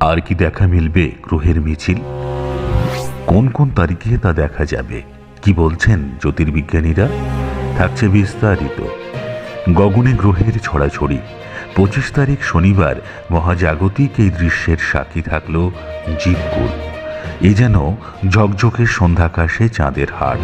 আর কি দেখা মিলবে গ্রহের মিছিল? কোন কোন তারিখে তা দেখা যাবে? কি বলছেন জ্যোতির্বিজ্ঞানীরা? থাকছে বিস্তারিত। গগনে গ্রহের ছড়াছড়ি। পঁচিশ তারিখ শনিবার মহাজাগতিক এই দৃশ্যের সাক্ষী থাকল জীবকুল এ যেন ঝকঝকে সন্ধ্যাকাশে চাঁদের হাট।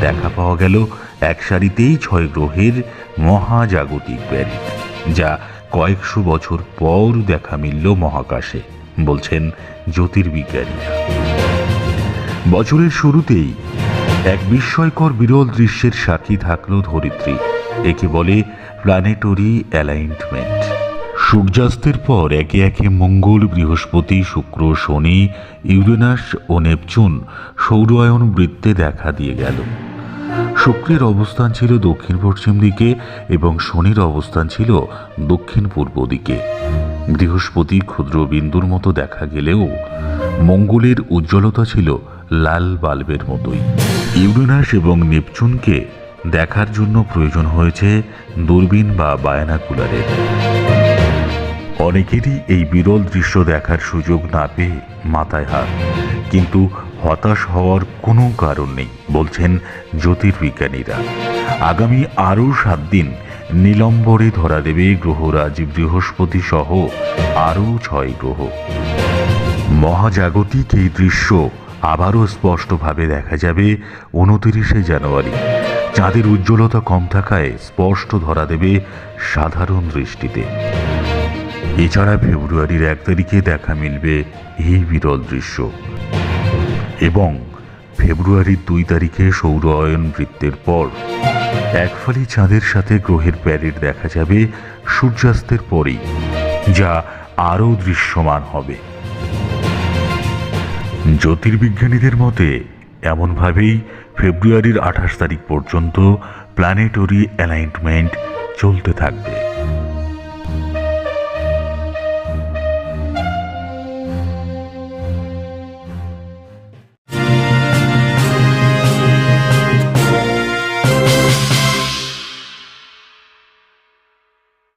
দেখা পাওয়া গেল এক সারিতেই ছয় গ্রহের মহাজাগতিক প্যারেড যা কয়েকশো বছর পর দেখা মিলল মহাকাশে, বলছেন জ্যোতির্বিজ্ঞানীরা। বছরের শুরুতেই এক বিস্ময়কর বিরল দৃশ্যের সাক্ষী থাকল ধরিত্রী। একে বলে প্ল্যানেটরি অ্যালাইনমেন্ট। সূর্যাস্তের পর একে একে মঙ্গল, বৃহস্পতি, শুক্র, শনি, ইউরেনাস ও নেপচুন সৌরায়ন বৃত্তে দেখা দিয়ে গেল। শুক্রের অবস্থান ছিল দক্ষিণ পশ্চিম দিকে এবং শনির অবস্থান ছিল দক্ষিণ পূর্ব দিকে। বৃহস্পতি ক্ষুদ্র বিন্দুর মতো দেখা গেলেও মঙ্গলের উজ্জ্বলতা ছিল লাল বাল্বের মতোই। ইউরেনাস এবং নেপচুনকে দেখার জন্য প্রয়োজন হয়েছে দূরবীন বা বায়নাকুলারের অনেকেরই এই বিরল দৃশ্য দেখার সুযোগ না পেয়ে মাথায় হাত। কিন্তু হতাশ হওয়ার কোনো কারণ নেই, বলছেন জ্যোতির্বিজ্ঞানীরা। আগামী আরও সাত দিন নীলম্বরে ধরা দেবে গ্রহরাজ বৃহস্পতি সহ আরও ছয় গ্রহ। মহাজাগতিক এই দৃশ্য আবারও স্পষ্টভাবে দেখা যাবে উনতিরিশে জানুয়ারি। চাঁদের উজ্জ্বলতা কম থাকায় স্পষ্ট ধরা দেবে সাধারণ দৃষ্টিতে। এছাড়া ফেব্রুয়ারির এক তারিখে দেখা মিলবে এই বিরল দৃশ্য। এবং ফেব্রুয়ারির দুই তারিখে সৌরায়ন বৃত্তের পর এক একফালি চাঁদের সাথে গ্রহের প্যারেড দেখা যাবে সূর্যাস্তের পরেই, যা আরও দৃশ্যমান হবে। জ্যোতির্বিজ্ঞানীদের মতে, এমনভাবেই ফেব্রুয়ারির আঠাশ তারিখ পর্যন্ত প্ল্যানেটরি অ্যালাইনমেন্ট চলতে থাকবে।